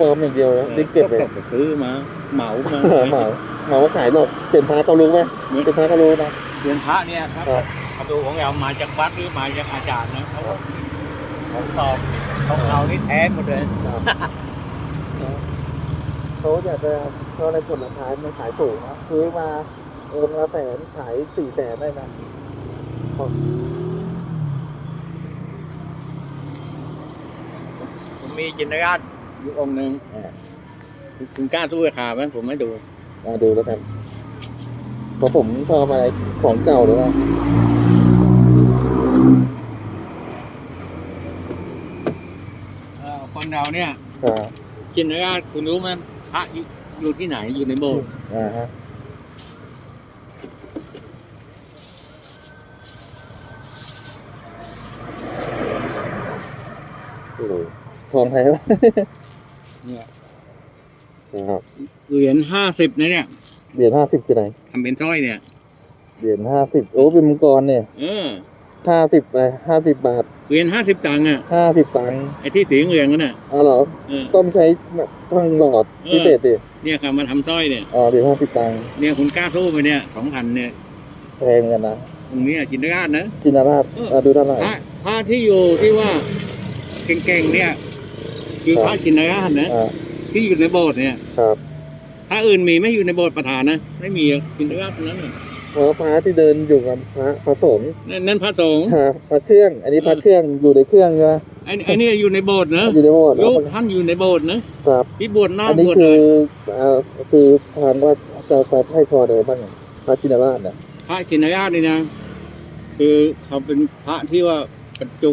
ปลอมอย่างเดียวนะนี่เก็บเลยไปซื้อมาเหมามาเหมาเหมาเหมาว่าขายหรอกเป็นพระเขารู้ไหมเป็นพระเขารู้นะเรียนพระเนี่ยครับครับประตูของเรามาจากวัดหรือมาจากอาจารย์นะเขาของตอบของเรานี่แท้หมดเลยเขาอยากจะเขาในผลราคามันขายถูกนะซื้อมาเองละแสนขายสี่แสนได้นะผมมีจินตนาการ อยู่องค์หนึ่งคุณกล้าสู้ราคาไหมผมไม่ดูมาดูแล้วกันเพราะผมชอบอะไรของเก่าหรือว่าเอ่อคนเราเนี่ยอ่าจินตนาการคุณรู้ไหมพระอยู่อยู่ที่ไหนอยู่ในโบสถ์อ่าฮะโอ้โหทองไทยวะ เนี่ยครับเหรียญห้าสิบนะเนี่ยเหรียญห้าสิบคือไหนทำเป็นสร้อยเนี่ย เหรียญห้าสิบโอ้เป็นมังกรเนี่ยเออห้าสิบไปห้าสิบบาทเหรียญห้าสิบตังค์อะห้าสิบตังค์ไอ้ที่สีเหลืองนั่นน่ะอ๋อเหรอเออ ต้องใช้ทั้งหลอดพิเศษดิเนี่ยครับมาทำสร้อยเนี่ยอ๋อเหรียญห้าสิบตังค์เนี่ยคุณกล้าสู้ไปเนี่ยสองพันเนี่ยแพงเหมือนกันนะตรงนี้จินตนาการนะจินราชเอออะดูด้านหลัง พระพระที่อยู่ที่ว่าเก่งๆเนี่ย คือครับพระจินตนาการนะอ่าที่อยู่ในโบสถ์เนี่ยครับพระอื่นมีไม่อยู่ในโบสถ์ประธานนะไม่มีจินตนาการตรงนั้นน่ะเพราะพระที่เดินอยู่กับพระพระสงฆ์นั่นนั่นพระสงฆ์ฮะพระเครื่อง อันนี้พระเครื่องอยู่ในเครื่องใช่ไหมไอ้ไอ้นี่อยู่ในโบสถ์นะอยู่ในโบสถ์ลูกท่านอยู่ในโบสถ์นะครับ ที่บวชหน้าอันนี้บวชคือะอไรเอ่อคือทางว่าจะจะให้พอเลยบ้างพระจินราชเนี่ยพระจินตนาการนี่นะ คือเขาเป็นพระที่ว่าบรรจุ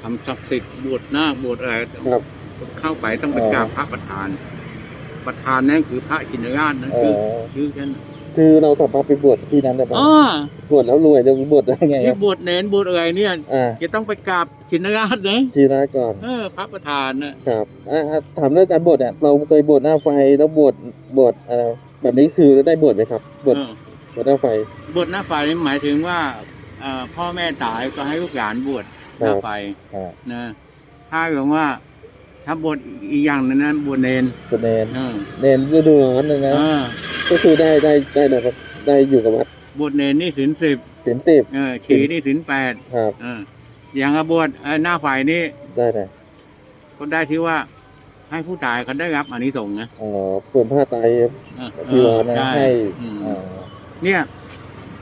ทำศักดิ์สิทธิ์บวชหน้าคบวชอะไร ครับ เข้าไปต้องไปอ๋อกราบพระประธาน ประธานนั่นคือพระจินตนาการนะอ๋อชื่อชื่อฉันคือเราสามารถไปบวชที่นั้นได้ปะอ๋อบวชแล้วรวยจะบวชได้ไงที่อะบวชเนนบวชอะไรเนี่ยอ่าจะต้องไปกราบจินตนาการนะทีละก่อนเออพระประธานนะครับอ่าถามเรื่องการบวชเนี่ยเราเคยบวชหน้าไฟแล้วบวชบวชเอ่อแบบนี้คือได้บวชไหมครับบวชเออบวชหน้าไฟ บวชหน้าไฟนี่หมายถึงว่าเอ่อพ่อแม่ตายก็ให้ลูกหลานบวชหน้าไฟอ่านะถ้าเกิดว่า ถ้าบวชอีกอย่างหนึงนั้นบวชเนนบวชเนนเออเนนฤดูร้อนเลยนะเออก็คือได้ได้ได้ได้ครับได้อยู่กับวัดบวชเนนนี่ศีลสิบเป็นสิบเออฉีนี่ศีลแปดครับ เอออย่างกับบวชเอ่อหน้าไฟนี่ได้ได้ก็ได้ที่ว่า ให้ผู้ตายเขาได้รับอานิสงส์นะอ๋อเปลี่ยนผ้าไตรเออจีวรนะใช่ให้อืมอ่าเนี่ย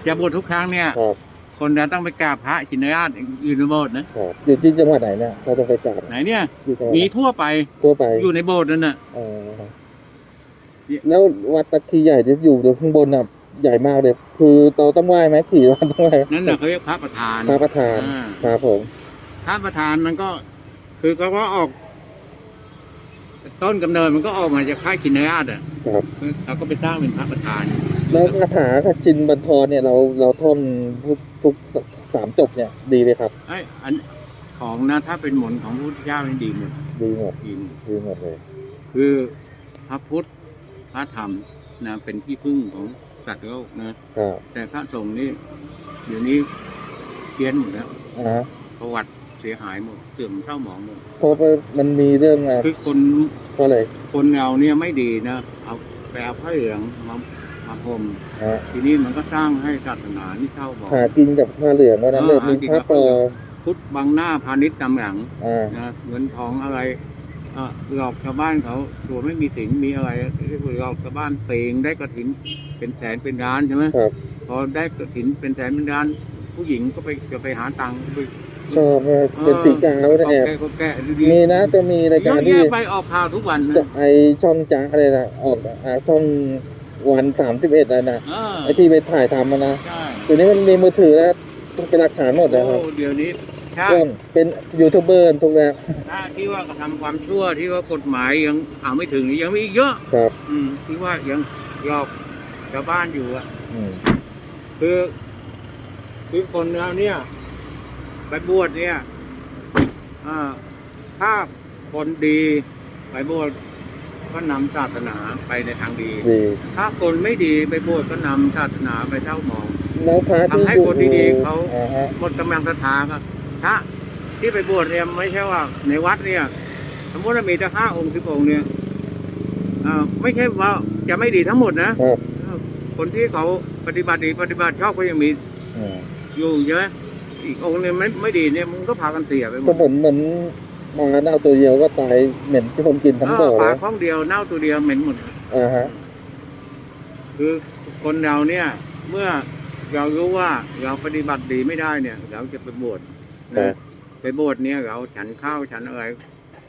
จะบวชทุกครั้งเนี่ย ครับ คนจะต้องไปกราบพระชินราชอยู่ในโบสถ์นะ ครับอยู่ที่จังหวัดไหนเนี่ยเราต้องไปกราบไหนเนี่ยอยู่จังหวัดมีไหนทั่วไปทั่วไปอยู่ในโบสถ์นั่นน่ะ อ๋อแล้ววัดตะคีใหญ่ที่อยู่ข้างบนน่ะใหญ่มากเลย คือเราต้องไหว้ไหมขี่วันต้องไหว้นั่นน่ะเขาเรียกพระประธานพระประธานอ่าครับผม พระประธานมันก็ คือเขาก็ออก ต้นกำเนิดมันก็ออกมาจากพระชินราชอะครับเขาก็ไปสร้างเป็นพระประธานแล้วคาถาคาชินบันทรเนี่ยเราเราท่องทุกทุกสามจบเนี่ยดีไหมครับไอ้ยอันของนะถ้าเป็นหมนต์ของพระพุทธเจ้านี่ดีหมดดีหมดดีหมดดีหมดเลย คือพระพุทธพระธรรมนะเป็นที่พึ่งของสัตว์โลกนะครับแต่พระสงฆ์นี่เดี๋ยวนี้เพี้ยนหมดแล้วอ่าฮะประวัติ เสียหายหมดเสื่อมเศร้าหมองหมดเพราะว่ามันมีเรื่องอะไรคือคนเพราะอะไรคนเราเนี่ยไม่ดีนะเอาไปเอาผ้าเหลืองมามาห่มฮะทีนี้มันก็สร้างให้ศาสนานี่เศร้าหมองหากินกับผ้าเหลืองว่านั้นเลยเออมีหากินผ้ากับปลผ้าอเหลืองมพุทธบังหน้าพาณิชย์ตำหลังอ่านะเงินทองอะไรเอ่อหลอกชาวบ้านเขาตัวไม่มีสินมีอะไรเรียกว่าหลอกชาวบ้านเปงได้กระถินเป็นแสนเป็นล้านใช่ไหมครับ พอได้กระถินเป็นแสนเป็นล้าน ผู้หญิงก็ไปจะไปหาตังค์ไป ชอบมากเป็นสีกาวนะแอบแกะก็แกะดีมีนะจะมีรายการที่แยะไปออกข่าวทุกวันนะจะไอช่องจ้าอะไรนะออกอ่าช่องวันสามสิบเอ็ดนะนะอ่าไอที่ไปถ่ายทำมานะใช่เดี๋ยวนี้มันมีมือถือแล้วเป็นหลักฐานหมดแล้วคโอ้รับเดี๋ยวนี้ถ้าช่องเป็นยูทูบเบอร์ทุกแล้วถ้าที่ว่ากระทำความชั่วที่ว่ากฎหมายยังเอาไม่ถึงยังมีอีกเยอะ ครับอืมที่ว่ายังหลอกชาวบ้านอยู่อะอืมคือคือคนเราเนี่ย ไปบวชเนี่ยอ่าถ้าคนดีไปบวชก็นำศาสนาไปในทางดีดี ถ้าคนไม่ดีไปบวชก็นำศาสนาไปเท่าหมองแล้วพระที่ทำให้คนดีๆเขาอ่าฮะหมดกำลังศรัทธาครับถ้าที่ไปบวชเนี่ยไม่ใช่ว่าในวัดเนี่ย สมมติว่ามีแต่ห้าองค์สิบองค์เนี่ยอ่าไม่ใช่ว่าจะไม่ดีทั้งหมดนะครับเออคนที่เขาปฏิบัติดีปฏิบัติชอบก็ยังมีอืมอยู่ใช่ไหม อีกองค์หนึงไม่ไม่ดีเนี่ยมึงก็พากันเสียไปหมก็ดเหมือนเหมือนมาเน่าตัวเดียวก็ตายเหม็นที่คนกินทั้งบ่อเออเลปลายคล้องเดียวเน่าตัวเดียวเหม็นหมด อ่าฮะ คือคนเราเนี่ย เมื่อเรารู้ว่าเราปฏิบัติดีไม่ได้เนี่ย เราจะไปบวชนะไปบวชเนี่ยเราฉันข้าวฉันอะไร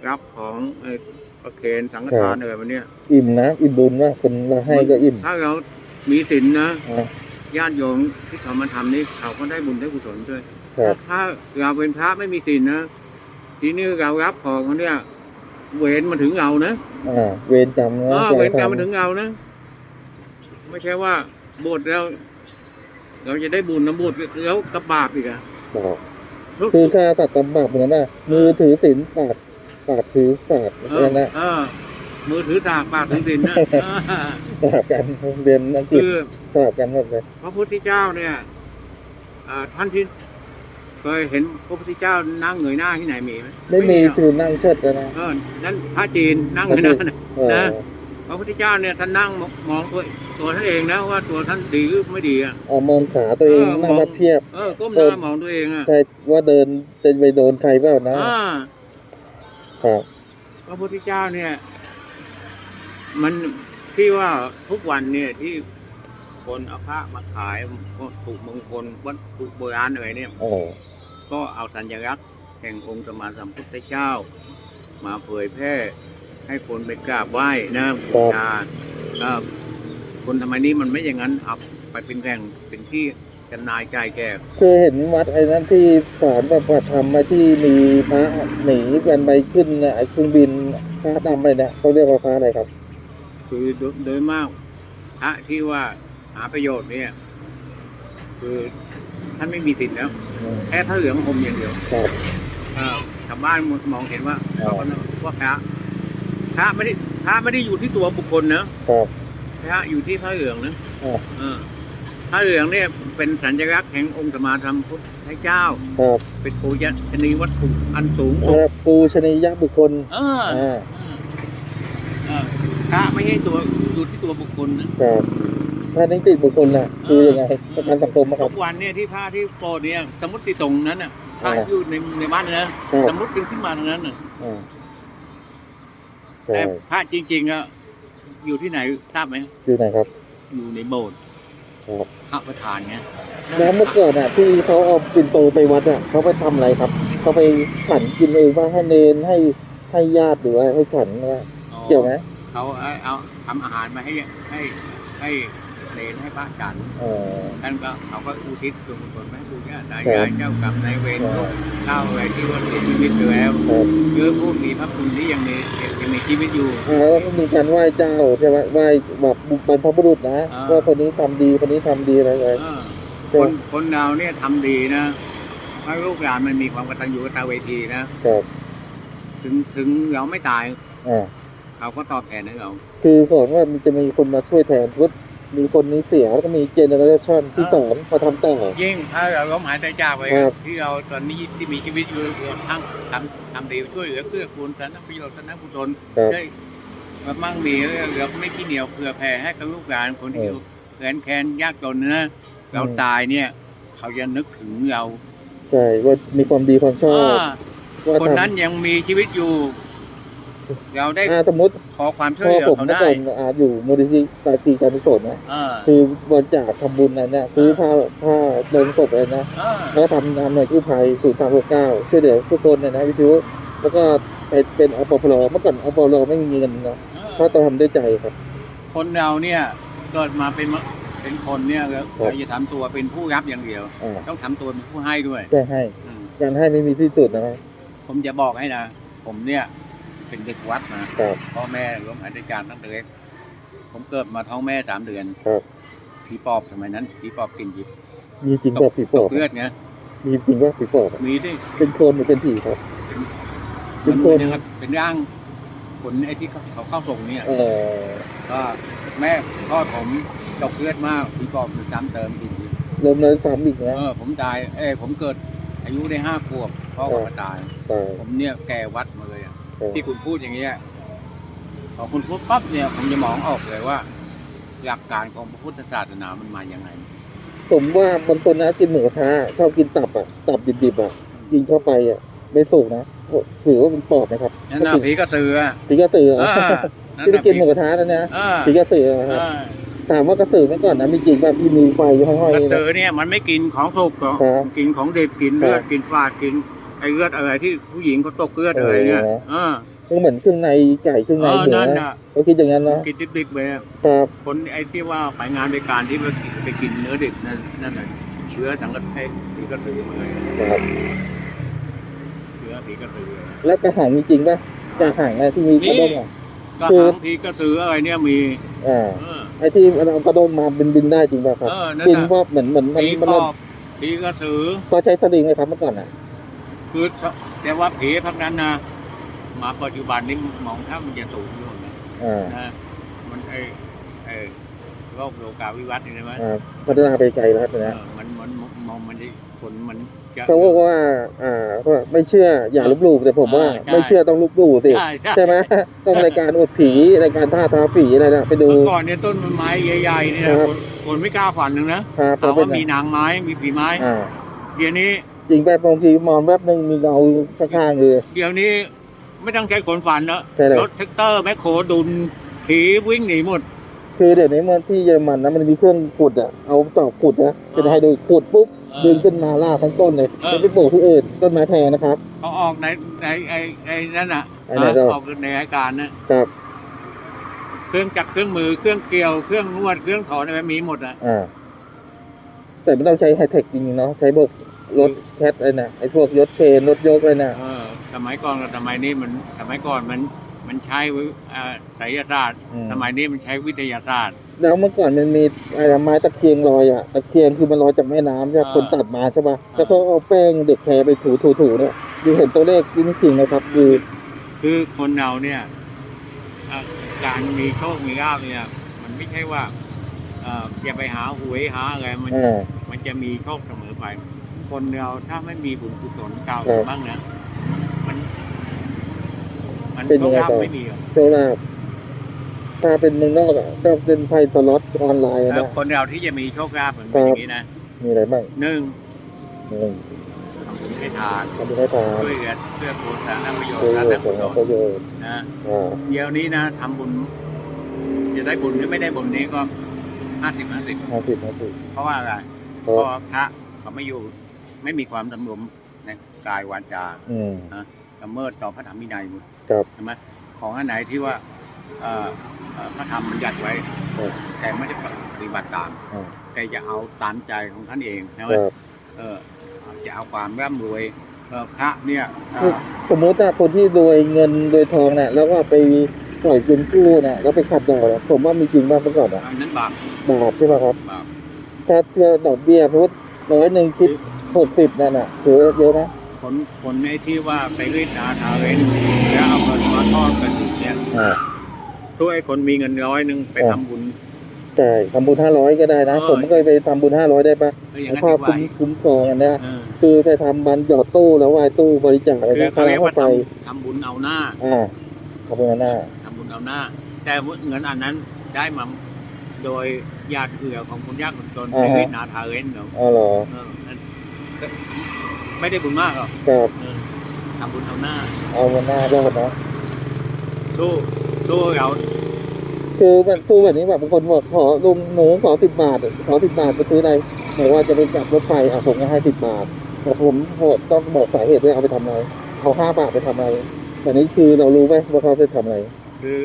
รับของเอ่อประเคนสังฆทานอะไรวันเนี้ยอิ่มนะอิ่มบุญว่าคนเราให้ก็อิ่มถ้าเรามีศีลนะอ่าญาติโยมที่เขามาทำนี่เขาก็ได้บุญได้กุศลด้วยครับ ถ้าเราเป็นพระไม่มีศีลนะทีนี้เรารับของเขาเนี่ยเวรมาถึงเรานะอ่าเวรกรรมเอนะอเวรกรรมมาถึงเรานะไม่ใช่ว่าบวชแล้ว เราจะได้บุญนะบวชแล้วกับบาปอีกอะบอกคือฆ่าสัตว์ตำบับเหมือนกันนะมือถือศีลปากปากถือศาสตร์เอนั่อนนะเออมือถือตากปากถือศีลนะเออสลับกันเรียนอังกฤษคือสลับกันหมดเลยพระพุทธเจ้าเนี่ยอ่าท่านที่ เคยเห็นพระพุทธเจ้านั่งเงยหน้าที่ไหนมีไหมไม่มีหรอกคือนั่งเชิดแล้วนะเออนั่นพระจีนนั่งเงยหน้านะเออนะพระพุทธเจ้าเนี่ยท่านนั่งมองตัวตัวท่านเองนะว่าตัวท่านดีหรือไม่ดีอะเอามองขาตัวเองเออนั่งมองวัดเทียบเออก้มหน้ามองตัวเองอะใครว่าเดินจะไปโดนใครเปล่านะอ่าครับพระพุทธเจ้าเนี่ย มันที่ว่าทุกวันเนี่ยที่คนเอาพระมาขายถูกมงคลวัตถุโบราณอะไรเนี่ยเออ ก็เอาสัญลักษณ์แห่งองค์สมมาสัมพุทธเจ้า มาเผยแพร่ให้คนไปกราบไหว้นะบูชาเอ่อคนทำไมนี้มันไม่อย่างนั้นเอาไปเป็นแหล่งเป็นที่จำหนายจ่ายแก่เคยเห็นวัดไอ้นั้นที่สอนแบบว่าทำมาที่มีพระหนีกันไปขึ้นน่ะไอ้เครื่องบินพระดำอะไรเนี่ยเขาเรียกว่าพระอะไรครับ คือโดยโดยมากพระที่ว่าหาประโยชน์เนี่ย คือท่านไม่มีสิทธิ์แล้วอืม แค่ถ้าเหลืองห่มอย่างเดียวครับเอ่อชาวบ้านมองเห็นว่าอ๋อเขาก็นึกว่าพระพระไม่ได้พระไม่ได้อยู่ที่ตัวบุคคลนะครับ พระอยู่ที่พระเหลืองนะอ๋อเออพระเหลืองเนี่ยเป็นสัญลักษณ์แห่งองค์สมมาธรรมพุทธเจ้า ครับเป็นปูชนียวัตถุอันสูงแล้วปูชนียบุคคลเอออ่าเออพระไม่ใช่ตัวอยู่ที่ตัวบุคคลนะครับ ถ้านิติบุคคลน่ะคือยังไงประกันสังคมอะคทุรับกวันเนี่ยที่พระที่โปรดเนี่ยสมมติตรงนั้นน่ะพระอ่าอยู่ในในบ้านนะครับสมมติดึงขึ้นมาตรงนั้นน่ะอ่าใช่แต่พระจริงๆอะอยู่ที่ไหนทราบไหมอยู่ไหนครับ อยู่ในโบสถ์ครับ พระประธานไงแล้วเมื่อก่อนอะที่เขาเอาปิ่นโตไปวัดอะเขาไปทำอะไรครับเขาไปฉันกินเองว่าให้เนนให้ให้ญาติหรือว่าให้ฉันว่าอ๋อเกี่ยวไหมเขาเอาเอาทำอาหารมาให้ให้ให้ เนรให้พระฉันอ๋อท่านก็เขาก็อุทิศส่วนกุศลให้ผู้ญาติตาครัยาบยเจ้ากรรมนายเวรครับเล่าอะไรที่ว่าเสียชีวิตไปแล้วครับหรือผู้มีพระคุณที่ยังมียังมีชีวิตอยู่อ่าแล้วก็มีการไหว้เจ้าใช่ไหมไหว้แบบบรรพบุรุษนะอ่า ว่าคนนี้ทำดีคนนี้ทำดีอะไรอะไร เออคนคนเราเนี่ยทำดีนะให้ลูกหลานมันมีความกตัญญูกตเวทีนะครับถึงถึงเราไม่ตายอ่าเขาก็ตอบแทนให้เรา คือสอนว่ามันจะมีคนมาช่วยแทนพุทธ มีคนนี้เสียแล้วก็มีเจเนอเรชันที่สอนมาทำต่อ ยิ่งถ้าเราล้มหายใจจากไปครับ ที่เราตอนนี้ที่มีชีวิตอยู่เราทั้งทำทำดีช่วยเหลือเพื่อกูลสนประโยชน์สนกุศลครับ ได้มามั่งมีเหลือไม่ขี้เหนียวเผื่อแผ่ให้กับลูกหลานคนที่เอออ ยู่แสนแค้นยากจนนะเราอืมตายเนี่ย เขาจะนึกถึงเราใช่ว่ามีความดีความชอบอ่าว่าคนทำนั้นยังมีชีวิตอยู่ เราได้อ่าสมมติขอความช่วยพ่อเหลือผมเขาเมื่อได้ก่อนอ่าอยู่มูลนิธิตาตีการกุศลนะเออคือบริจาคทำบุญนั่นเนี่ยซื้อผ้าผ้าลงศพอะไรนะเออแล้วก็ทำทำหน่วยกู้ภัยศูนย์สามหกเก้าช่วยเหลือทุกคนเนยนะวิทยุแล้วก็ไปเป็นอปพลเมื่อก่อนอปพลไม่มีเงินนะเพราะต้องทำด้วยใจครับ คนเราเนี่ยเกิดมาเป็นมะเป็นคนเนี่ยเราครับ เราจะทำตัวเป็นผู้รับอย่างเดียว อ่าต้องทำตัวเป็นผู้ให้ด้วยได้ให้อืมการให้ไม่มีที่สุดนะครับผมจะบอกให้นะ ผมเนี่ย เป็นเด็กวัดนะครับ พ่อแม่ร่วมอธิการตั้งแต่เล็กผมเกิดมาท้องแม่สามเดือนครับผีปอบสมัยนั้นผีปอบกินยิบมีจริงป่ะผีปอบเลือดไงมีจริงป่ะผีปอบมีดิเป็นคนหรือเป็นผีครับ เป็นคน มันะครับเป็นร่างขนไอ้ที่เขาเขาเข้าส่งเนี่ย เออก็แม่พ่อผมตกเลือดมากผีปอบคือซ้ำเติมกินยิบลมเลยซ้ำอีกนะเออผมตายเอ้ยผมเกิดอายุได้ห้าขวบพ่อผมก็ตายตายผมเนี่ยแก่วัดมาเลยอะเออ ที่คุณพูดอย่างเงี้ยพอคุณพูดปั๊บเนี่ย ผมจะมองออกเลยว่า หลักการของพระพุทธศาสนามันมาอย่างไง ผมว่าบางคนนะกินหมูกระทะชอบกินตับอะตับดิบๆอะกินเข้าไปอะไม่สุกนะถือว่าเป็นปอบนะครับนั่นน่ะผีกระสืออะผีกระสือเออะอนั่นที่ได้น่ะกินหมูกระทะแล้วนะเออผีกระสือเอนะครับอถามว่ากระสือเมื่อก่อนนะมีจริงแบบที่มีไฟห้อยกระๆสืนะอเนี่ยมันไม่กินของสุกของครับกินของดิบกินเลือดครับกินฟาดกิน ไอ้เลือดอะไรที่ผู้หญิงเขาตกเลือดอะไรเนี่ยโอ้เออก็เหมือนเครื่องในไก่เครื่องเอในอเนื้นั่นอน่ะเขาคิดอย่างนั้นนะกินดิบๆไปอะครับคนไอ้ที่ว่าไปงานไปการที่ไปไปกินเนื้อดิบนั่นนั่นน่ะเชื้อสังกะสีผีกระสือมาเลยครับเชื้อผีกระสือแล้วกระหังมีจริงปะกระหังนะที่มีกระด้งอะก็คือหางผีกระสืออะไรเนี่ยมีอ่าเออไอ้ที่มันเอากระด้งมาบินบินได้จริงป่ะครับเออนั่นบินน่ะเพราะเหมือนเหมือนมันผีมันปอบผีกระสือเขาใช้สลิงไหมครับเมื่อก่อนอะ คือแต่ว่าผีพักนั้นนะมาปัจจุบันนี้มองถ้ามันจะสูงอยู่นะอ่านะมันไอ้ไอ้โรคโลกาวิวัฒน์นี่ใช่ไหมอ่าพัฒนาไปไกลแล้วเอนะอมันมันมองมันได้ผลมันจะเขาบอกว่าอ่าว่าไม่เชื่ออย่าลบหลู่แต่ผมว่าใช่ไม่เชื่อต้องลบหลู่สิใช่ใช่ใช่ไหมต้องรายการอวดผีรายการท่าท้าผีอะไรนะไปดูเมื่อก่อนเนี่ยต้นไม้ใหญ่ๆเนี่ยครับคนคนไม่กล้าฝันหนึ่งนะครับถามเป็ว่านมีนางไม้มีผีไม้อ่าเดี๋ยวนี้ จริงไปบางทีมองแวบหนึ่งมีเงาข้างๆเลย เดี๋ยวนี้ไม่ต้องใช้คนฝันแล้วใช่เลย รถแท็กเตอร์แมคโครดุนผีวิ่งหนีหมด คือเดี๋ยวนี้เมื่อที่เยอรมันนะมันมีเครื่องขุดอะเอาจอบขุดนะเป็นให้ดูขุดปุ๊บเออดึงขึ้นมาล่ากทั้งต้นเลยเออ ไม่ไปปลูกที่อื่นต้นไม้แพงนะครับ เขาออกในในไอ้ไอ้นั่นน่ะไอ้ไหนก็ ออกในรายการนะครับเครื่องจักรเครื่องมือเครื่องเกี่ยวเครื่องนวดเครื่องถอนอะไรมีหมดอะอ่าแต่ไม่ต้องใช้ไฮเทคจริงๆเนาะใช้พวก รถแคทไอ้น่ะไอ้พวกยศเชนรถยกไอ้น่ะเออสมัยก่อนกับสมัยนี้มันสมัยก่อนมันมันใช้วิเอ่อไสยศาสตร์อืมสมัยนี้มันใช้วิทยาศาสตร์ แล้วเมื่อก่อนมันมีอะไรไม้ตะเคียงลอยอะตะเคียงคือมันลอยจากแม่น้ำใช่ปะอ่าคนตัดมาใช่ปะแล้วก็เอาแป้งเด็กแคร์ไปถูถูถูเนี่ยดูเห็นตัวเลขจริงๆนะครับ คือคือคนเราเนี่ยเอ่อการมีโชคมีลาภเนี่ย มันไม่ใช่ว่าเอ่อจะไปหาหวยหาอะไรมันอ่ามันจะมีโชคเสมอไป คนเราถ้าไม่มีบุญกุศลเก่าครับบ้างนะมัน มันเป็นโชยังคไงลาภต่อ ไม่มีหรอกโชคลาภถ้าเป็นเมืองนอกอะก็เป็นไพ่สล็อตออนไลน์อะแล้วนะ คนเราที่จะมีโชคลาภมันเป็นอย่างนี้นะมีอะไรบ้างหนึ่งหนึ่งทำบุญให้ทานทำบุญให้ทานช่วยเหลือเพื่อผลสาธารณประโยชช่วยน์เหสาธารลืณอประโยชน์ประโยชน์นะอ่าเดี๋ยวนี้นะทำบุญ จะได้บุญหรือไม่ได้บุญนี้ก็ห้าสิบห้าสิบห้าสิบห้าสิบเพราะว่าอะไรเพเพราะราะว่าพระเขาไม่อยู่ ไม่มีความสำรวมในกายวาจาอืมละเมิดต่อพระธรรมวินัยหมดครับ ใช่ไหมของอันไหนที่ว่าเอ่อเอ่อพระธรรมมันยัดไว้ ครับ แต่ไม่ได้ปฏิบัติตามอ่าแต่จะเอาตามใจของท่านเองใช่ไหมครับ เออจะเอาความร่ำรวยเออพระเนี่ยเอ่คืออสมมติว่าคนที่รวยเงินรวยทองเนี่ยแล้วก็ไปปล่อยเงินกู้เนี่ยแล้วไปขัดดอกเนี่ยผมว่ามีจริงบ้างเมื่อก่อนอะอันนั้นบาปบาปใช่ไหมครับ บาป ถ้าเพื่อดอกเบี้ยพุทร้อยหนึ่งคิด หกสิบนั่นน่ะถือว่าเยอะไหมคนคนในที่ว่าไปรีดนาทาเวนแล้วเอาเงินมาทอดกันเนี่ยอ่าช่วยคนมีเงินร้อยหนึ่งไปอ่าทำบุญ แต่ทำบุญห้าร้อยก็ได้นะเออผมเคยไปทำบุญห้าร้อยได้ปะเอออย่างแล้วนั้นก็ดีกคุ้ว่ามคุ้มครองอันเนี้ยเออคือไปทำบันหยอดตู้แล้ววายตู้บริจาคอะไรคือนะเขาค่าเรียกน้ำว่าไฟทำทำบุญเอาหน้าอ่าขอบคุณหน้าทำบุญเอาหน้า แต่เงินอันนั้นได้มาโดยญาติเอือของคนยากคนจนไปรีดนาทาเวนเนาะอ๋อเหรอเออนั่น ก็ไม่ได้บุญมากหรอกครับเออทำบุญเอาหน้าเอาวันหน้ายอดนะสู้สู้เราคือมันตู้แบบนี้แบบบางคนบอกขอลุงหนูขอสิบบาทขอสิบบาทจะซื้ออะไรบอกว่าจะไปจับรถไฟอะผมก็ให้สิบบาทแต่ผมต้องบอกสาเหตุด้วยเอาไปทำอะไรเอาห้าบาทไปทำอะไรแต่นี้คือเรารู้ไหมว่าเขาไปทำอะไร คือ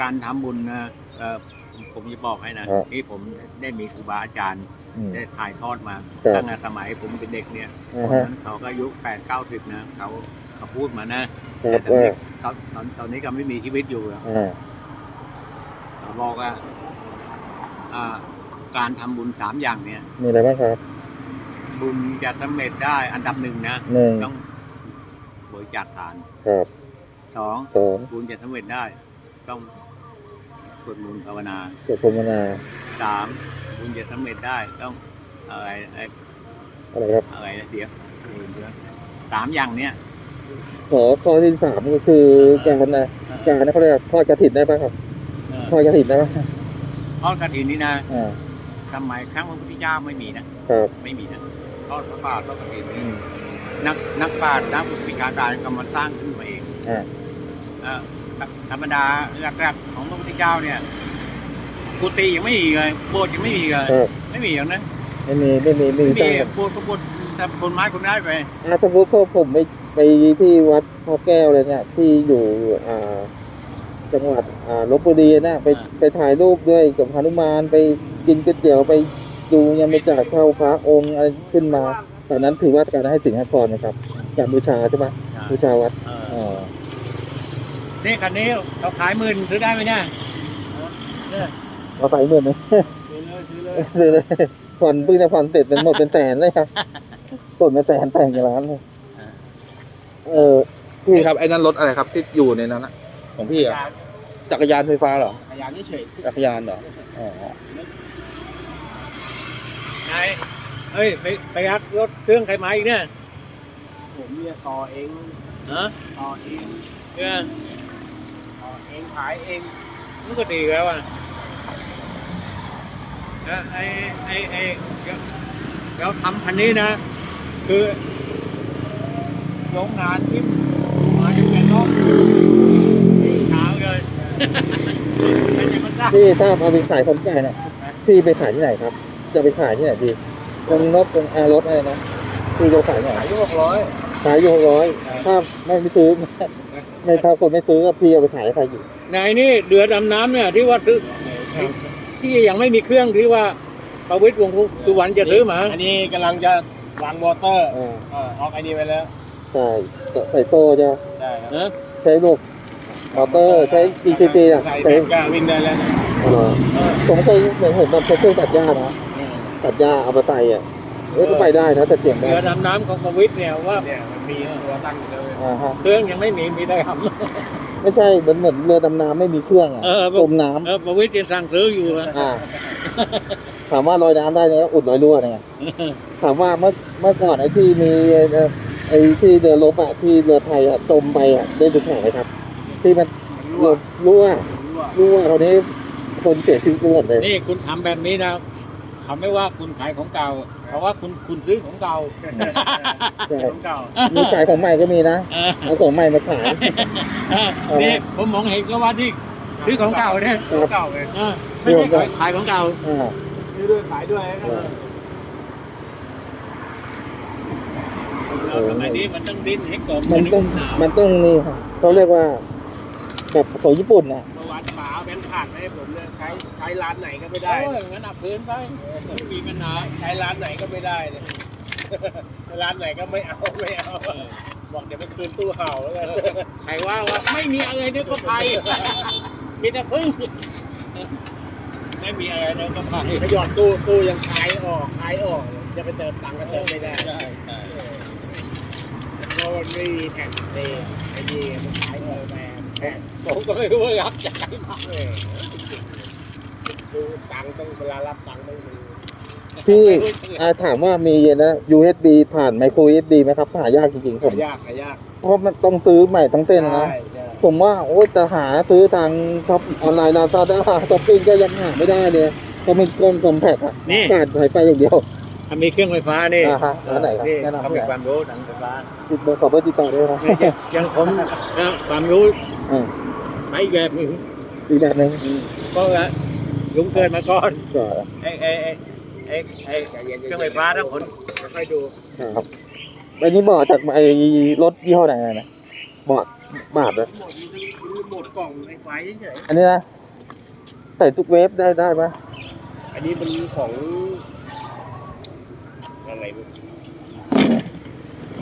การทำบุญนะเออผมผมจะบอกให้นะ ครับนี่ผมได้มีครูบาอาจารย์อืม ได้ถ่ายทอดมาครับตั้งแต่สมัยผมเป็นเด็กเนี่ยอ่าตอนฮะ นั้นเขาก็อายุแปดเก้าสิบนะเขาเขาพูดมานะครัแต่บตอนว่านี้ตอนตอนตอนนี้ก็ไม่มีชีวิตอยู่แล้วอ่าเขาบอกว่าอ่า การทำบุญสามอย่างเนี่ย มีอะไรบ้างครับบุญจะสำเร็จได้อันดับหนึ่งนะ หนึ่งต้องบริจาคทานครับสองสองบุญจะสำเร็จได้ ต้องสวดมนต์ภาวนาเกิดภาวนาสาม บุญจะสำเร็จได้ต้องอะไรอะไรอะไรครับอะไรนะเดี๋ยวลืมไปแล้วสามอย่างเนี้ยขอข้อที่สามก็คือการนะการนะเขาเรียกว่าทอดกระถิ่นได้ป่ะครับเออทอดกระถิ่นได้ป่ะทอดกระถินนี่นะอ่าสมัยครั้งพระพุทธเจ้าไม่มีนะ ครับไม่มีนะทอดพระบาททอดกระถินอืมนักนักปราชญ์นักวิชาการก็มาสร้างขึ้นมาเองอ่า เอ่อธรรมดาแรกๆของพระพุทธเจ้าเนี่ย กุฏิยังไม่มีเลยโบสถ์ยังไม่มีเลยครับไม่มีอย่างนั้นไม่มีไม่มีไม่ไม่มีมีสร้างโบสถ์ก็โบสถ์แต่คนไม้คนได้ไปอาสมมติพวกผมไปไปที่วัดพ่อแก้วเลยเนี่ยที่อยู่อ่าจังหวัดอ่าลบบุรีนะไปไปถ่ายรูปด้วยกับฮนุมานไปกินก๋วยเตี๋ยวไปดูยังไม่จากเช่าพระองค์อะไรขึ้นมาตอนนั้นถือว่าการให้สิงหพรนะครับการบูชาใช่ไหมบูชาวัดเอออ่านี่คันนี้เขาขายหมื่นซื้อได้ไหมเนี่ย เนี่ยเอาไปหมื่นไหมซื้อเลยซื้อเลยซื้อเลยผ่อนเพิ่งจะผ่อนเสร็จเป็นหมดเป็นแสนเลยครับกดมาแสนแต่งกับร้านเลยเออพี่ครับไอ้นั่นรถอะไรครับที่อยู่ในนั้นอะของพี่อะจักรยานไฟฟ้าเหรอขยานเฉยจักรยานเหรออ๋อไงเฮ้ยไปไปยักรถเครื่องใครมาอีกเนี่ยผมเนี่ยต่อเองฮะต่อเองเนี่ยต่อเองขายเองมันก็ดีแล้วอะ แล้วไอ้ไอ้ไอ้เดี๋ยวเดี๋ยวทำคันนี้นะ คือโรงงานที่มาจากเมืองนอกเช้าเลยเป็นยังไงบ้างพี่ถ้าเอาไปขายคนไก่เนี่ยพี่ไปขายที่ไหนครับ จะไปขายที่ไหนพี่ตรงนกตรงอารถอะไรนะพี่จะขายไหนขายยกร้อยขายอยู่หกร้อยถ้าไม่ซื้อไม่ถ้าคนไม่ซื้อก็พี่เอาไปขายให้ใครอยู่ไหนนี่เดือดำน้ำเนี่ยที่ว่าซื้อ ที่ยังไม่มีเครื่องที่ว่าประวิตรวงศ์สุวรรณจะซื้อมาอันนี้กำลังจะวางมอเตอร์อ่าเออออกไอดีไปแล้ว ใช่ใส่โซ่จะได้ครับเนอะใช้ลูกมอเตอร์ใช้ ECT อะใส่ใช้แบตก็วิ่งได้แล้วนะอ๋อผมเคยเห็นแบบใช้เครื่องตัดหญ้านะตัดหญ้าเอามาใส่อะเอ้ยก็ไปได้นะแต่เสียงได้เรือดำน้ำของประวิตรเนี่ยว่าเนี่ยมันมีตัวตั้งอยู่เลยอ่าฮะเครื่องยังไม่มีมีแต่ท ไม่ใช่เหมือนเหมือนเรือดำน้ำไม่มีเครื่องอะเออจมน้ำเออประวิตรจะสั่งซื้ออยู่นะำอ่าถามว่าลอยน้ำได้เนี่ยอุดรอยรั่วเนี่ยถามว่าเมื่อเมื่อก่อนไอ้ที่มีเอ่อไอ้ที่เรือรบอะที่เรือไทยอะจมไปอะได้ดูข่าวไหมครับ ที่มันรั่วรั่วรั่วรั่วคราวนี้คนเสียชีวิตไปหมดเลยนี่คุณทำแบบนี้นะเขาไม่ว่าคุณขายของเก่า เพราะว่าคุณคุณซื้อของเก่าใช่ของเก่ามีขายของใหม่ก็มีนะเออเอาของใหม่มาขายเออนี่ผมมองเห็นก็ว่าที่ซื้อของเก่าเนี่ยของเก่าเลยเออไม่ใช่ขายขายของเก่าอ่าซื้อด้วยขายด้วยนะเราสมัยนี้มันต้องดิ้นให้กลมมันต้องหนาวมันต้องนี่ครับเขาเรียกว่าแบบของญี่ปุ่นนะเมื่อวานป๋าเอาแบงค์ขาดให้ผมเนี่ยใช้ใช้ร้านไหนก็ไม่ได้ได้งั้นเอาพื้นไปไม่มีปัญหาใช้ร้านไหนก็ไม่ได้เลยร้านไหนก็ไม่เอาไม่เอาบอกเดี๋ยวไปคืนตู้เห่าแล้วกันใครว่าว่าไม่มีอะไรในก็ไปมีแต่พึ่งไม่มีอะไรในก็ไปถ้าหยอดตู้ตู้ยังขายออกขายออกจะไปเติมตังค์ก็เติมไม่ได้ใช่ใช่เพราะมันไม่มีแผ่นเตไอ้นี่มันขายออกแบบแผ่นผมก็ไม่รู้ว่ารับจากไหนมาเออดูตังค์ต้องเวลารับตังค์ต้องดูที่อาถามว่ามีนะ USB ผ่านไมโคร USB ไหมครับ หายากจริงๆผมหายากหายากเพราะมันต้องซื้อใหม่ทั้งเส้นนะใช่ใช่ผมว่าโอ้ยจะหาซื้อทางช็อปออนไลน์ลาซาด้าช็อปปิ้งก็ยังหาไม่ได้เลยเพราะมันกลมคอมแพคอะนี่ขาดสายไฟอย่างเดียวถ้ามีเครื่องไฟฟ้านี่อ่าฮะร้านไหนครับนี่แนะนำเขาให้มีความรู้ทางไฟฟ้าติดเบอร์ขอเบอร์ติดต่อด้วยครับเนี่ยยังผมนะความรู้ อ่าไปอีกแบบหนึ่งอีกแบบหนึงก็ละลุงเกิดมาก่อนก็ไอ้ไอ้ไอ้ไอ้ไอ้เครื่องไฟฟ้าทั้งคนค่อยดูครับอันนี้บอกจากไอ้รถยี่ห้อไหนนะบอกบาทนะหมดหมดกล่องไอ้ไฟเฉยอันนี้นะใส่ทุกเวฟได้ได้ไหมอันนี้เป็นของอะไรไม่รู้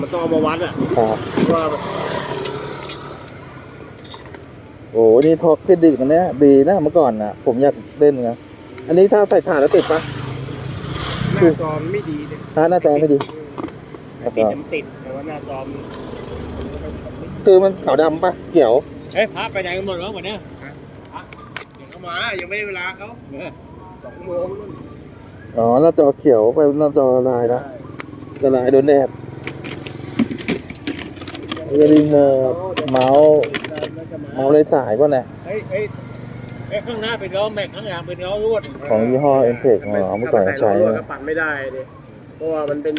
มันต้องเอามาวัดอะครับว่า โอ้นี่ท็อปเครดิตกันเนี้ยดีนะเมื่อก่อนนะผมอยากเล่นนะอันนี้ถ้าใส่ถ่านแล้วติดปะหน้าจอมนไม่ดีเลยถ้าหน้าจอไม่ดีหน้าจติดอน้ำติดแต่ว่าหน้าจอมนคือมันขาวดำปะเขียวเอ้ยพระไปไหนกันหมดวะวันเนี้ยเดี๋ยวเขามายังไม่ได้เวลาเขาสองโมงนู่นอ๋อหน้าจอเขียวไปหน้าจอละลายนะละลายโดนแดดยังรีโมทเมาส์ เมาส์เลยสายป่ะเนี่ยเฮ้ยเฮ้ยเอ้ยข้างหน้าเป็นล้อแม็กข้างหลังเป็นล้อรวดของยี่ห้อเอ็นเทคของเราเมื่อก่อนใช้ถ้าไปแต่ล้อรวดก็ปั่นไม่ได้ดิเพราะว่ามันเป็น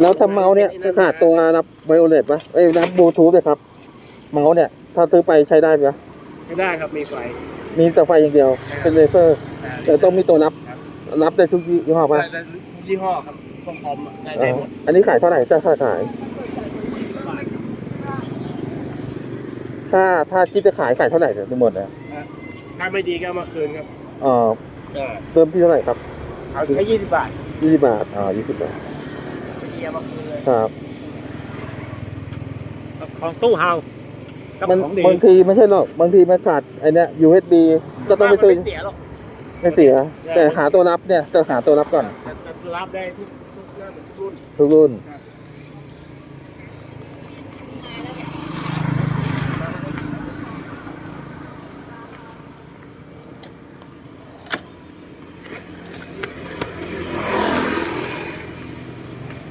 แล้วทำเมาส์เนี่ยขาดตัวรับไวโอเลตปะเอ้ยรับบลูทูธเลยครับ เมาส์เนี่ย ถ้าซื้อไปใช้ได้ปะไม่ได้ครับมีไฟ มีแต่ไฟอย่างเดียวเป็นเลเซอร์ แต่ต้องมีตัวรับ รับได้ทุกยี่ห้อปะได้ได้ทุกยี่ห้อครับพร้อมๆอะได้เอได้อหมด อันนี้ขายเท่าไหร่ถ้าค่าขาย ถ้าถ้าคิดจะขายขายเท่าไหร่เนี่ยทั้งหมดเนี่ยถ้าไม่ดีก็เอามาคืนครับเอ่อเริ่มที่เท่าไหร่ครับเอาแค่ยี่สิบบาทยี่สิบบาทอ่ายี่สิบบาทไม่ดีเอามาคืนเลยครับ ของตู้เฮากับมันของดีบางทีไม่ใช่หรอกบางทีมันขาดไอเนี้ย USB ก็ต้องไปซื้อม่เสียหรอกไม่เสีย แต่หาตัวรับเนี่ยจะหาตัวรับก่อนแต่แต่รับได้ทุกทุกหน้าทุกรุ่นทุกรุ่น ใช่